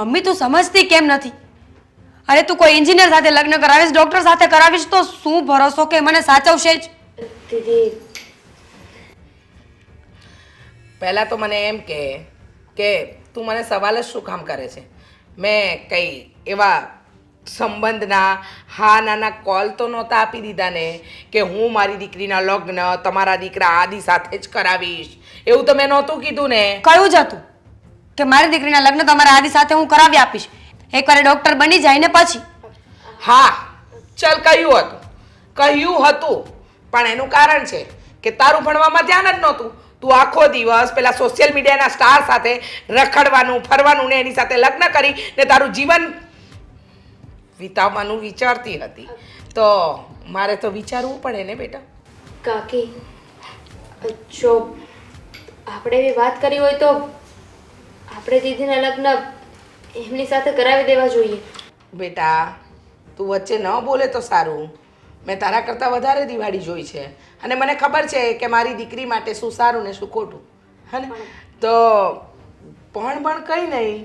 Mummy તું સમજતી કેમ નથી? અરે તું કોઈ એન્જિનિયર સાથે લગ્ન કરાવીશ ડોક્ટર સાથે કરાવીશ તો શું ભરોસો કે મને સાચવશે જ? દીદી. પહેલાં તો મને એમ કે કે તું મને સવાલ જ શું કામ કરે છે? મેં કંઈ એવા સંબંધના હા નાના કોલ તો નહોતા આપી દીધા ને કે હું મારી દીકરીના લગ્ન તમારા દીકરા આદિ સાથે જ કરાવીશ. એવું તો મેં નહોતું કીધું ને. કયું જ હતું? કે મારી દીકરીના લગ્ન તમારા આદિ સાથે હું કરાવી આપીશ. એકવાર ડોક્ટર બની જાય ને પછી. હા ચલ કહ્યું હતું. કહ્યું હતું. પણ એનું કારણ છે કે તારું ભણવામાં ધ્યાન જ નહોતું. તું આખો દિવસ પેલા સોશિયલ મીડિયાના સ્ટાર સાથે રખડવાનું ફરવાનું ને એની સાથે લગ્ન કરી ને તારું જીવન વિતાવવાનું વિચારતી હતી. તો મારે તો વિચારવું પડે ને બેટા? કાકી જો આપણે એવી વાત કરી હોય તો આપણે દીદીના લગ્ન એમની સાથે કરાવી દેવા જોઈએ. બેટા તું વચ્ચે ન બોલે તો સારું. મેં તારા કરતાં વધારે દિવાળી જોઈ છે. અને મને ખબર છે કે મારી દીકરી માટે શું સારું ને શું ખોટું. હે ને તો ભણ ભણ કંઈ નહીં.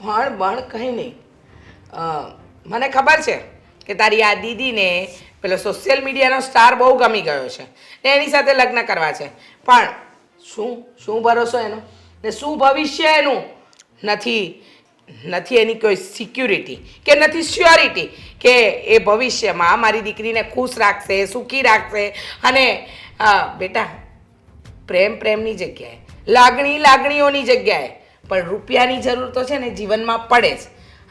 ભણ ભણ કંઈ નહીં. મને ખબર છે કે તારી આ દીદીને પેલો સોશિયલ મીડિયાનો સ્ટાર બહુ ગમી ગયો છે. ને એની સાથે લગ્ન કરવા છે. પણ શું શું ભરોસો એનો? ને શું ભવિષ્ય એનું? નથી. નથી એની કોઈ સિક્યુરિટી કે નથી સ્યોરિટી કે એ ભવિષ્યમાં મારી દીકરીને ખુશ રાખશે, સુખી રાખશે અને બેટા, પ્રેમ પ્રેમની જગ્યાએ, લાગણી લાગણીઓની જગ્યાએ, પણ રૂપિયાની જરૂર તો છે ને જીવનમાં પડે જ.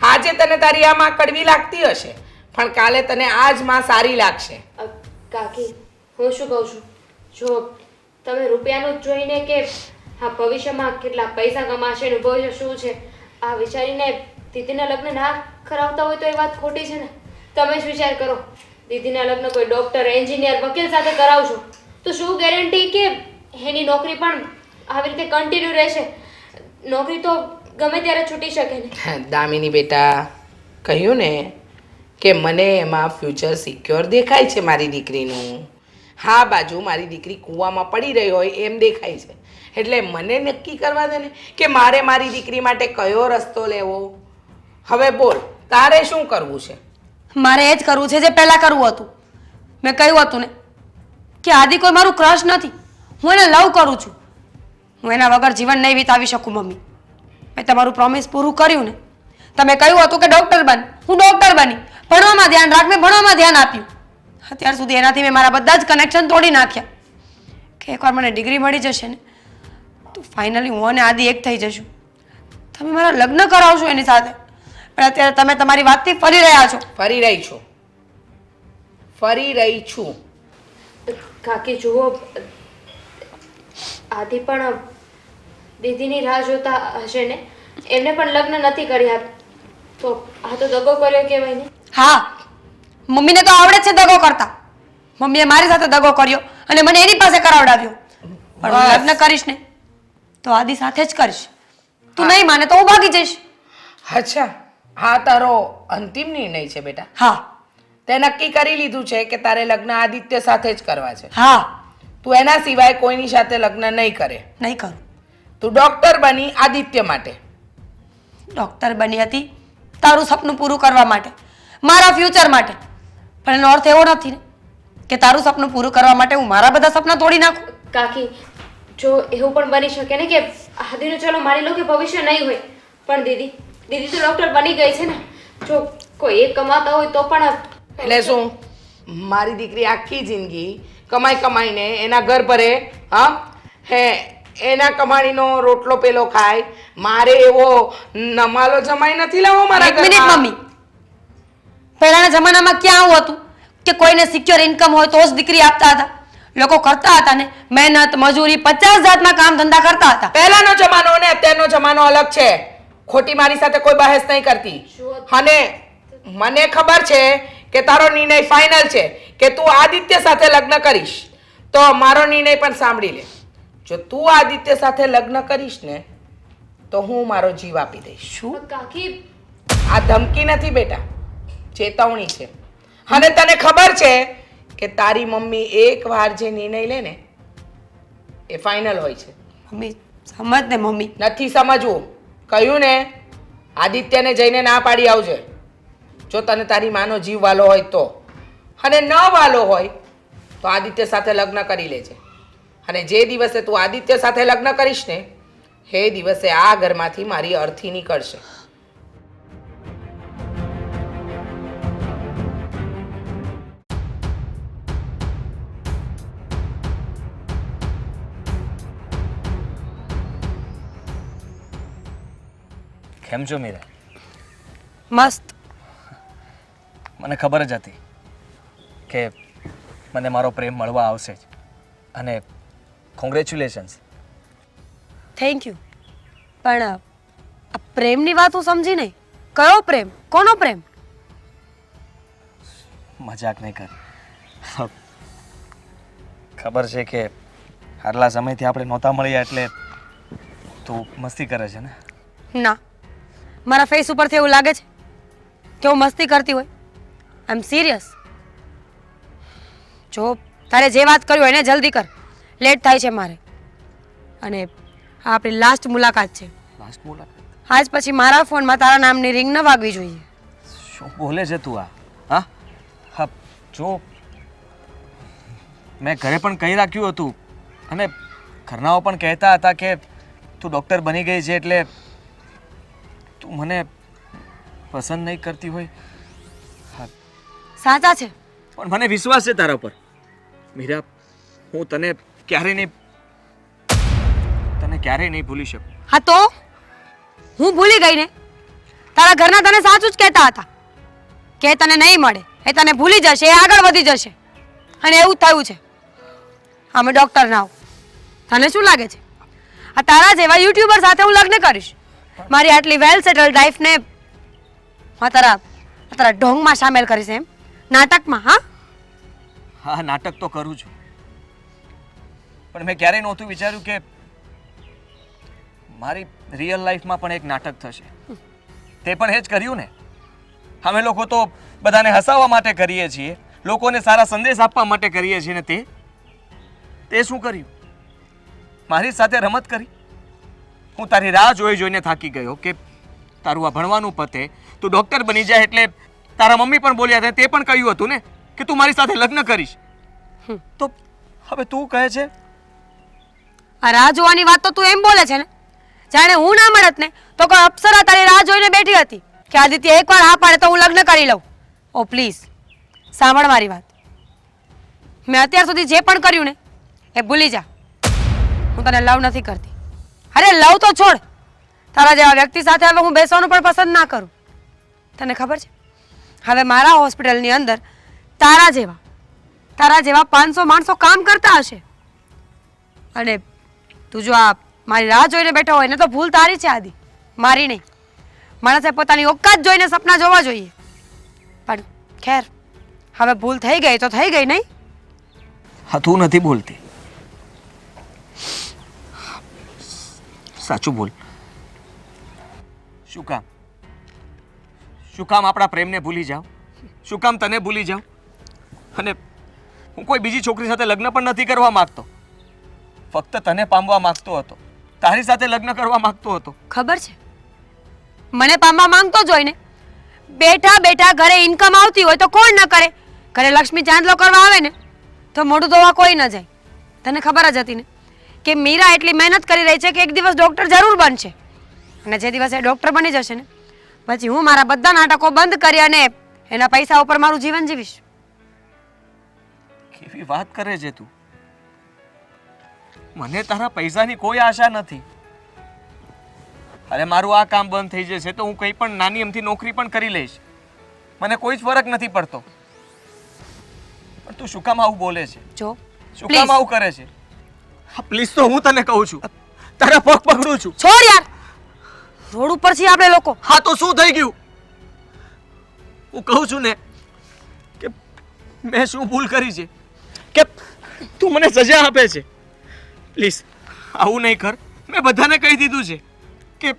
આજે તને તારી આ માં કડવી લાગતી હશે, પણ કાલે તને આ જ માં સારી લાગશે. કાકી, હું શું કહું છું? જો, તમે રૂપિયાનું જોઈને કે હા, ભવિષ્યમાં કેટલા પૈસા કમાશે ને ભવિષ્ય શું છે? આ વિચારીને દીદીના લગ્ન ના કરાવતા હોય તો એ વાત ખોટી છે ને. તમે જ વિચાર કરો, દીદીના લગ્ન કોઈ ડૉક્ટર એન્જિનિયર વકીલ સાથે કરાવશો, તો શું ગેરંટી કે એની નોકરી પણ આવી રીતે કન્ટિન્યુ રહેશે? નોકરી તો ગમે ત્યારે છૂટી શકે ને. દામિની બેટા, કહ્યું ને કે મને એમાં ફ્યુચર સિક્યોર દેખાય છે મારી દીકરીનું. હા બાજુ મારી દીકરી કૂવામાં પડી રહી હોય એમ દેખાય છે. એટલે મને નક્કી કરવા દે ને કે મારે મારી દીકરી માટે કયો રસ્તો લેવો? હવે બોલ, તારે શું કરવું છે? મારે એ જ કરવું છે જે પહેલાં કરવું હતું. મેં કહ્યું હતું ને કે આદિ કોઈ મારું ક્રશ નથી. હું એને લવ કરું છું. હું એના વગર જીવન નહીં વિતાવી શકું, મમ્મી. મેં તમારું પ્રોમિસ પૂરું કર્યું ને. તમે કહ્યું હતું કે ડૉક્ટર બન. હું ડૉક્ટર બની. ભણવામાં ધ્યાન રાખ, મેં ભણવામાં ધ્યાન આપ્યું. અત્યાર સુધી એનાથી મેં મારા બધા જ કનેક્શન તોડી નાખ્યા. કે એકવાર મને ડિગ્રી મળી જશે ને તો ફાઇનલી હું અને આદિ એક થઈ જશું. તમે મારા લગ્ન કરાવશો એની સાથે. પણ અત્યારે તમે તમારી વાતથી ફરી રહ્યા છો. ફરી રહી છું. ફરી રહી છું. કાકી જુઓ આદિ પણ દીદીની રાહ જોતા હશે ને? એમને પણ લગ્ન નથી કર્યા. તો આ તો દગો કર્યો કહેવાય ને? હા મમ્મીને તો આવડે છે દગો કરતા. મમ્મીએ મારી સાથે દગો કર્યો અને મને એની પાસે કરાવડાવ્યો. પણ હું. લગ્ન કરીશ ને તો આદિ સાથે જ કરીશ. તું નહીં માને તો હું ભાગી જઈશ. અચ્છા. હા તારો અંતિમ નિર્ણય છે બેટા. હા. તે નક્કી કરી લીધું છે કે તારે લગ્ન આદિત્ય સાથે જ કરવા છે. હા. તું એના સિવાય કોઈની સાથે લગ્ન નહીં કરે. નહીં કરું. તું ડોક્ટર બની આદિત્ય માટે. ડૉક્ટર બની હતી તારું સપનું પૂરું કરવા માટે. મારા ફ્યુચર માટે. પણ એનો અર્થ એવો નથી ને કે તારું સપનું પૂરું કરવા માટે હું મારા બધા સપના તોડી નાખું. કાકી જો એવું પણ બની શકે ને કે આદિનું ચલો માની લો કે ભવિષ્ય નહીં હોય પણ દીદી દીદી તો ડૉક્ટર બની ગઈ છે ને. જો કોઈ એક કમાતા હોય તો પણ એટલે શું? મારી દીકરી આખી જિંદગી કમાઈ કમાઈને એના ઘર ભરે હા? હે એના કમાણીનો રોટલો પેલો ખાય. મારે એવો નમાલો જમાઈ નથી લાવો મારા એક મિનિટ. મમ્મી. પહેલાના જમાનામાં ક્યાં આવું હતું? કે કોઈને સિક્યોર ઇન્કમ હોય તો જ દીકરી આપતા હતા. લોકો કરતા હતા ને મહેનત મજૂરી પચાસ જાતના કામ ધંધા કરતા હતા. પહેલાનો જમાનો અને અત્યારનો જમાનો અલગ છે. ખોટી મારી સાથે કોઈ બહેસ નહીં કરતી. અને મને ખબર છે કે તારો નિર્ણય ફાઇનલ છે કે તું આદિત્ય સાથે લગ્ન કરીશ. તો મારો નિર્ણય પણ સાંભળી લે. જો તું આદિત્ય સાથે લગ્ન કરીશ ને તો હું મારો જીવ આપી દઈશ. શું? કાકી. આ ધમકી નથી બેટા. ચેતવણી છે. અને તને ખબર છે કે તારી મમ્મી એક વાર જે નિર્ણય લે ને એ ફાઇનલ હોય છે. મમ્મી સમજ ને મમ્મી. નથી સમજવું. કહ્યું ને આદિત્યને જઈને ના પાડી આવજે. જો તને તારી માનો જીવ વાલો હોય તો. અને ન વાલો હોય તો આદિત્ય સાથે લગ્ન કરી લેજે. અને જે દિવસે તું આદિત્ય સાથે લગ્ન કરીશ ને એ દિવસે આ ઘરમાંથી મારી અર્થી નીકળશે. કેમ છો મીરા? મસ્ત. મને ખબર જ હતી કે મને મારો પ્રેમ મળવા આવશે જ. અને કોંગ્રેચ્યુલેશન્સ થેન્ક યુ પણ આ પ્રેમની વાત હું સમજી નહીં. કયો પ્રેમ? કોનો પ્રેમ? મજાક નહીં કર. ખબર છે કે આટલા સમયથી આપણે નહોતા મળ્યા એટલે તું મસ્તી કરે છે ને? ના. મારા ફેસ ઉપરથી એવું લાગે છે કે હું મસ્તી કરતી હોય. આઈ એમ સિરિયસ જો તારે જે વાત કરવી હોય એને જલ્દી કર. લેટ થાય છે મારે. અને આ આપણી લાસ્ટ મુલાકાત છે. લાસ્ટ મુલાકાત? આજ પછી મારા ફોનમાં તારા નામની રિંગ ન વાગવી જોઈએ. શું બોલે છે તું આ? હા? હા જો. મેં ઘરે પણ કહી રાખ્યું હતું. અને ઘરનાઓ પણ કહેતા હતા કે તું ડૉક્ટર બની ગઈ છે એટલે તું મને પસંદ નહીં કરતી હોય? હા. સાચા છે. પણ મને વિશ્વાસ છે તારા પર મીરા હું તને ક્યારેય નહીં તને ક્યારેય નહીં ભૂલી શકું. હા તો? હું ભૂલી ગઈ ને? તારા ઘરના તને સાચું જ કહેતા હતા. કે તને નહીં મળે. એ તને ભૂલી જશે એ આગળ વધી જશે. અને એવું થયું છે. અમે ડૉક્ટર ના તને શું લાગે છે? આ તારા જેવા યુટ્યુબર સાથે હું લગ્ન કરીશ. મારી આટલી વેલ સેટલ લાઈફને હા તારા તારા ઢોંગમાં સામેલ કરીશ એમ. નાટકમાં, હા? હા, નાટક તો કરું છું. પણ મેં ક્યારેય નહોતું વિચાર્યું કે મારી રિયલ લાઈફમાં પણ એક નાટક થશે. તે પણ એ જ કર્યું ને. અમે લોકો તો બધાને હસાવવા માટે કરીએ છીએ. લોકોને સારા સંદેશ આપવા માટે કરીએ છીએ ને તે. તે શું કર્યું? મારી સાથે રમત કરી. હું તારી રાહ જોઈ જોઈને થાકી ગયો કે તારું આ ભણવાનું પતે. તું ડૉક્ટર બની જાય એટલે તારા મમ્મી પણ બોલ્યા હતા તે પણ કહ્યું હતું ને કે તું મારી સાથે લગ્ન કરીશ. તો હવે તું કહે છે? આ રાહ જોવાની વાત તો તું એમ બોલે છે ને? જાણે હું ના મળત ને તો કોઈ અપ્સરા તારી રાહ જોઈને બેઠી હતી કે આદિત્ય એકવાર હા પાડે તો હું લગ્ન કરી લઉં. ઓ પ્લીઝ સાંભળ મારી વાત. મેં અત્યાર સુધી જે પણ કર્યું ને એ ભૂલી જા. હું તને લવ નથી કરતી. અરે, લવ તો છોડ. તારા જેવા વ્યક્તિ સાથે હવે હું બેસવાનું પણ પસંદ ના કરું. તને ખબર છે? હવે મારા હોસ્પિટલની અંદર તારા જેવા તારા જેવા પાંચસો માણસો કામ કરતા હશે. અને તું જો આ મારી રાહ જોઈને બેઠો હોય ને તો ભૂલ તારી છે આદિ. મારી નહીં. માણસે પોતાની ઓકાત જોઈને સપના જોવા જોઈએ. પણ ખેર, હવે ભૂલ થઈ ગઈ તો થઈ ગઈ નહીં? હા, તું નથી બોલતી. સાચું બોલ. શું કામ? શું કામ આપણા પ્રેમને ભૂલી જાઓ? શું કામ તને ભૂલી જાઉં અને હું કોઈ બીજી છોકરી સાથે લગ્ન પણ નથી કરવા માંગતો. ફક્ત તને પામવા માંગતો હતો. તારી સાથે લગ્ન કરવા માંગતો હતો. ખબર છે? મને પામવા માંગતો જ હોય ને. બેઠા બેઠા ઘરે ઇન્કમ આવતી હોય તો કોણ ન કરે? ઘરે લક્ષ્મી ચાંદલો કરવા આવે ને, તો મોઢું ધોવા કોઈ ન જાય. તને ખબર જ હતી ને? કે મીરા એટલી મહેનત કરી રહી છે કે એક દિવસ ડૉક્ટર જરૂર બનશે. અને જે દિવસે ડૉક્ટર બની જશે ને પછી હું મારા બધા નાટકો બંધ કરી અને એના પૈસા ઉપર મારું જીવન જીવીશ. કેવી વાત કરે છે તું? મને તારા પૈસાની કોઈ આશા નથી. અરે મારું આ કામ બંધ થઈ જશે તો હું કંઈ પણ નાની એમથી નોકરી પણ કરી લઈશ. મને કોઈ જ ફરક નથી પડતો. પણ તું શું કામ આવું બોલે છે? જો શું કામ આવું કરે છે? પ્લીઝ તો હું તને કહું છું. તારા પગ પકડું છું. છોડ યાર. રોડ ઉપર છીએ આપણે લોકો. હા તો શું થઈ ગયું? હું કહું છું ને કે મેં શું ભૂલ કરી છે? કે તું મને સજા આપે છે? પ્લીઝ આવું નહીં કર. મેં બધાને કહી દીધું છે કે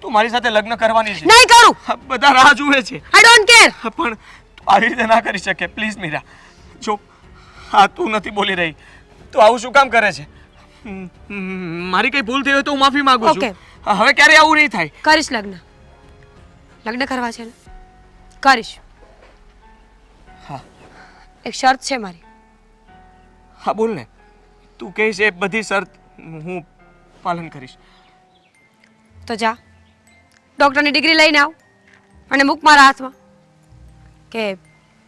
તું મારી સાથે લગ્ન કરવાની છે. નહીં કરું. બધા રાહ જુએ છે. આઈ ડોન્ટ કેર પણ તું આવી રીતે ના કરી શકે. પ્લીઝ મીરા. જો હા તું નથી બોલી રહી. તું આવું શું કામ કરે છે? મારી કઈ ભૂલ થઈ હોય તો હું માફી માંગુ છું. હવે ક્યારે આવું નહીં થાય? કરીશ લગ્ન. લગ્ન કરવા છે ને? કરીશ. હા. એક શરત છે મારી. હા બોલ ને. તું કહીશ એ બધી શરત હું પાલન કરીશ. તો જા. ડૉક્ટરની ડિગ્રી લઈને આવ. અને મૂક મારા હાથમાં. કે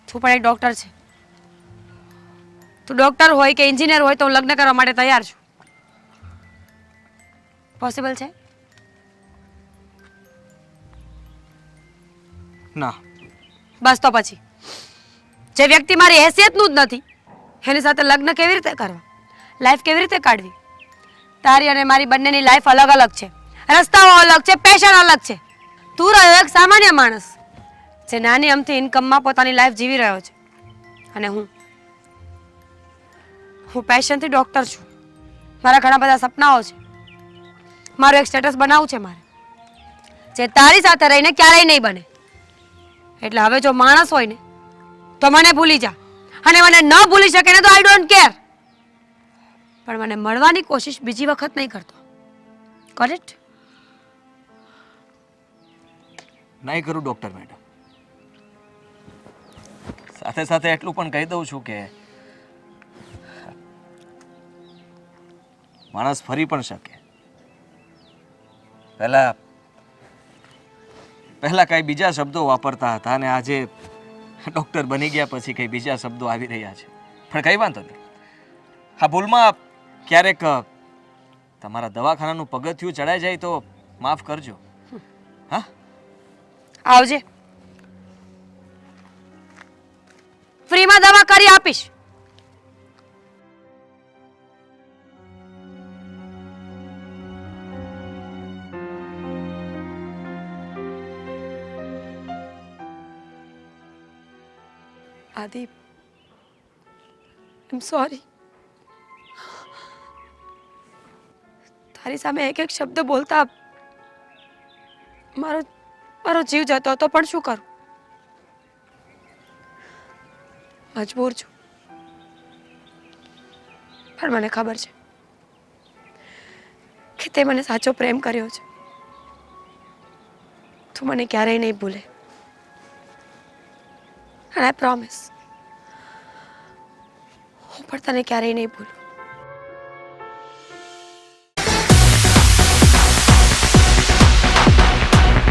તું પણ એક ડૉક્ટર છે. તું ડૉક્ટર હોય કે એન્જિનિયર હોય તો હું લગ્ન કરવા માટે તૈયાર છું. પોસિબલ છે? ના. બસ તો પછી. જે વ્યક્તિ મારી હેસિયતનું જ નથી એની સાથે લગ્ન કેવી રીતે કરવા? લાઈફ કેવી રીતે કાઢવી? તારી અને મારી બંનેની લાઈફ અલગ અલગ છે. રસ્તાઓ અલગ છે પેશન અલગ છે. તું રહ્યો એક સામાન્ય માણસ જે નાની અમથી ઇન્કમમાં પોતાની લાઈફ જીવી રહ્યો છે. અને હું હું પેશનથી ડૉક્ટર છું. મારા ઘણા બધા સપનાઓ છે. મારું એક સ્ટેટસ બનાવવું છે મારે. જે તારી સાથે રહીને ક્યારેય નહીં બને. એટલે હવે જો માણસ હોય ને, તો મને ભૂલી જા. અને મને ન ભૂલી શકે ને તો આઈ ડોન્ટ કેર પણ મને મળવાની કોશિશ બીજી વખત નહીં કરતો. કરેક્ટ નહીં કરું ડૉક્ટર મેડમ. સાથે સાથે એટલું પણ કહી દઉં છું કે, માણસ ફરી પણ શકે. પહેલા પહેલા કાંઈ બીજા શબ્દો વાપરતા હતા અને આજે ડૉક્ટર બની ગયા પછી કંઈ બીજા શબ્દો આવી રહ્યા છે. પણ કંઈ વાંધો નહીં. હા, ભૂલમાં ક્યારેક તમારા દવાખાનાનું પગથિયું ચડાઈ જાય તો માફ કરજો. હા? આવજે. ફ્રીમાં દવા કરી આપીશ. આદિ એમ સોરી તારી સામે એક એક શબ્દ બોલતા મારો મારો જીવ જતો હતો પણ શું કરું મજબૂર છું પણ મને ખબર છે કે તે મને સાચો પ્રેમ કર્યો છે તું મને ક્યારેય નહીં ભૂલે અને આઈ પ્રોમિસ. હું પણ તને ક્યારેય નહીં ભૂલું.